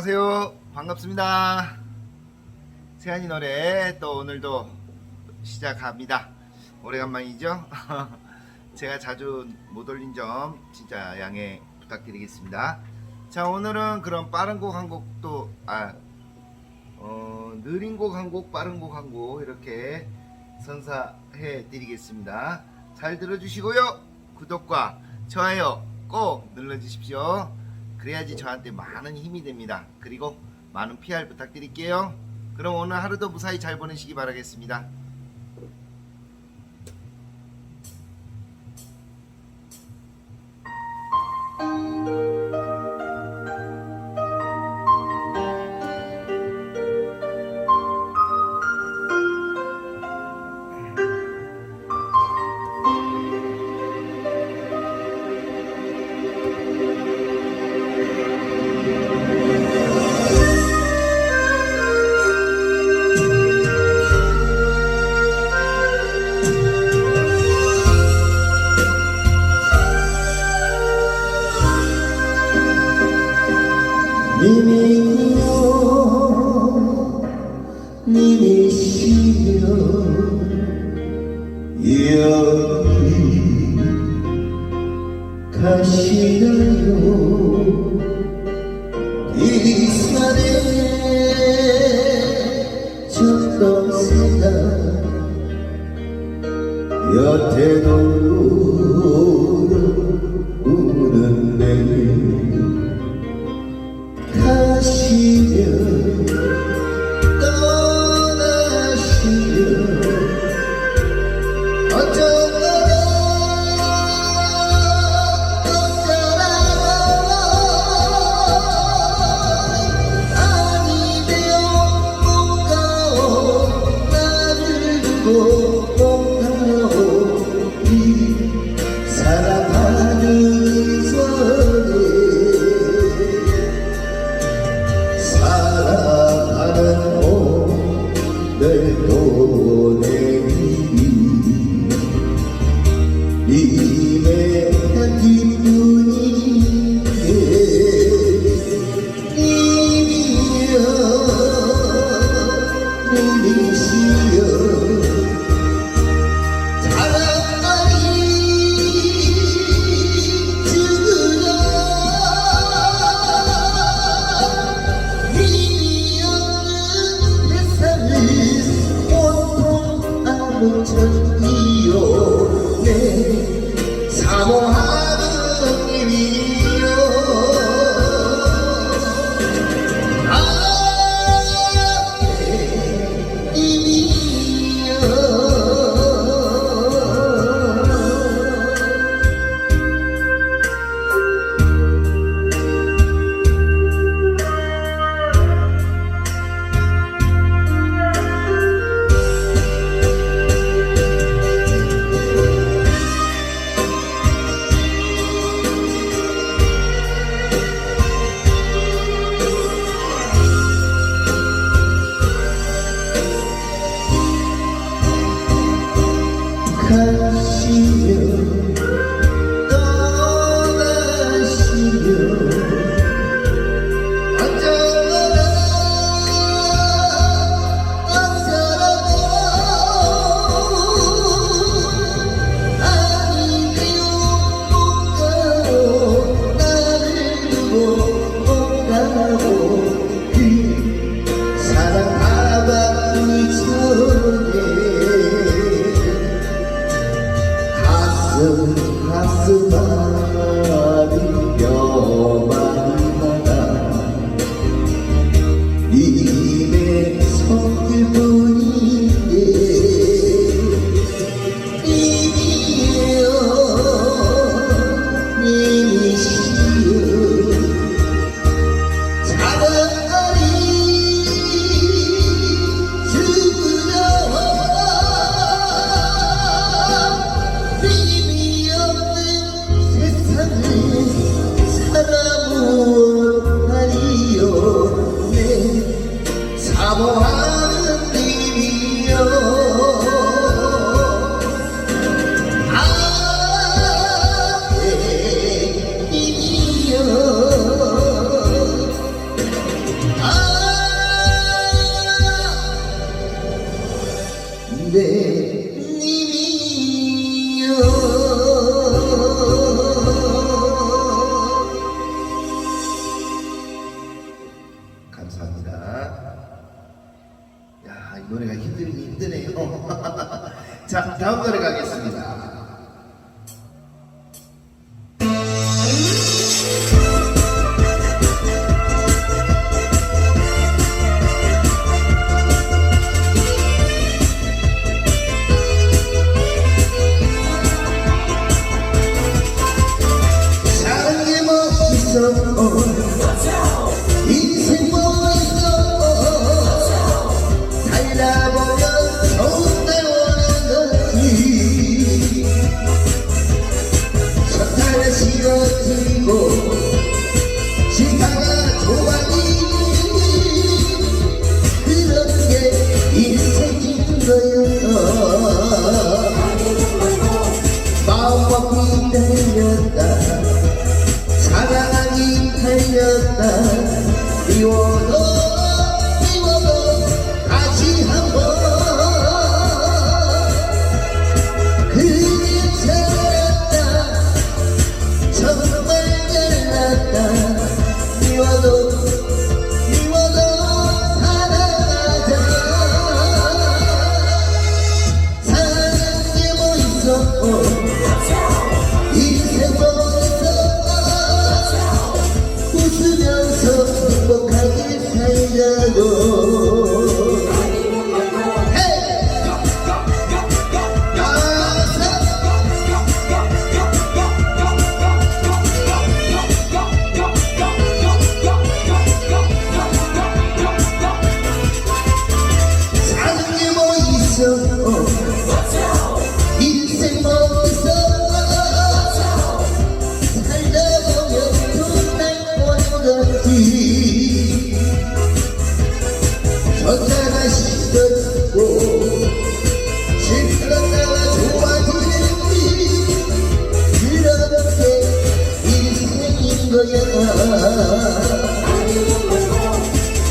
안녕하세요. 반갑습니다. 세안이 노래 또 오늘도 시작합니다. 오래간만이죠? 제가 자주 못 올린 점 진짜 양해 부탁드리겠습니다. 자 오늘은 그럼 빠른 곡 한 곡도 아 어, 느린 곡 한 곡, 빠른 곡 한 곡 이렇게 선사해 드리겠습니다. 잘 들어주시고요. 구독과 좋아요 꼭 눌러주십시오. 그래야지 저한테 많은 힘이 됩니다. 그리고 많은 PR 부탁드릴게요. 그럼 오늘 하루도 무사히 잘 보내시기 바라겠습니다. 가시나요 이 산에 적동새가 여태 놓여 나 자, 다음 노래 가겠습니다.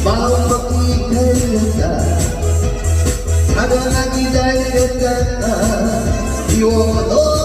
마음 먹기 달렸다 사랑하기 미워도 미워도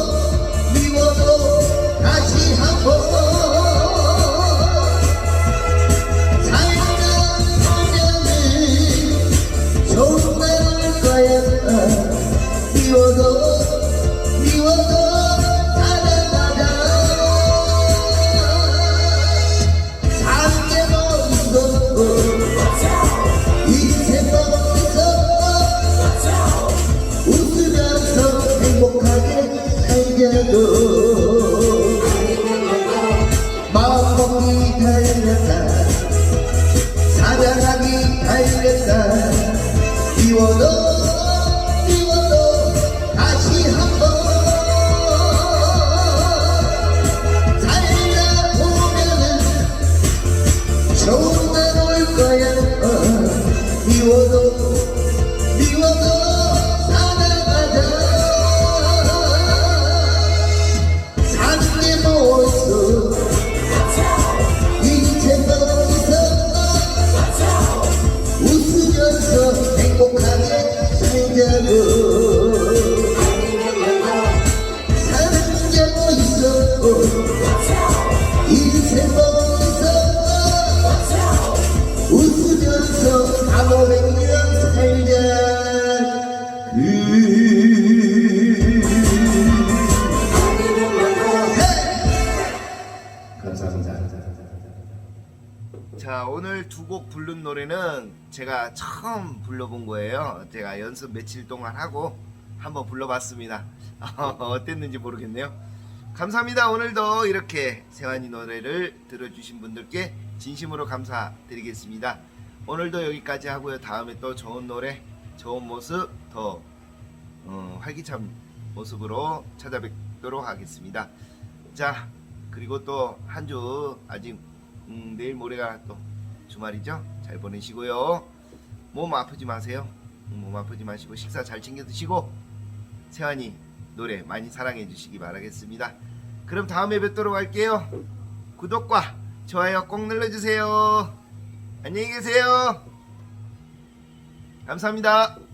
두 곡 부른 노래는 제가 처음 불러본 거예요. 제가 연습 며칠 동안 하고 한번 불러봤습니다. 어땠는지 모르겠네요. 감사합니다. 오늘도 이렇게 세환이 노래를 들어주신 분들께 진심으로 감사드리겠습니다. 오늘도 여기까지 하고요. 다음에 또 좋은 노래, 좋은 모습, 더 어, 활기찬 모습으로 찾아뵙도록 하겠습니다. 자, 그리고 또 한 주 아직 음, 내일 모레가 또 주말이죠. 잘 보내시고요. 몸 아프지 마세요. 음, 몸 아프지 마시고 식사 잘 챙겨 드시고 세환이 노래 많이 사랑해 주시기 바라겠습니다. 그럼 다음에 뵙도록 할게요. 구독과 좋아요 꼭 눌러주세요. 안녕히 계세요. 감사합니다.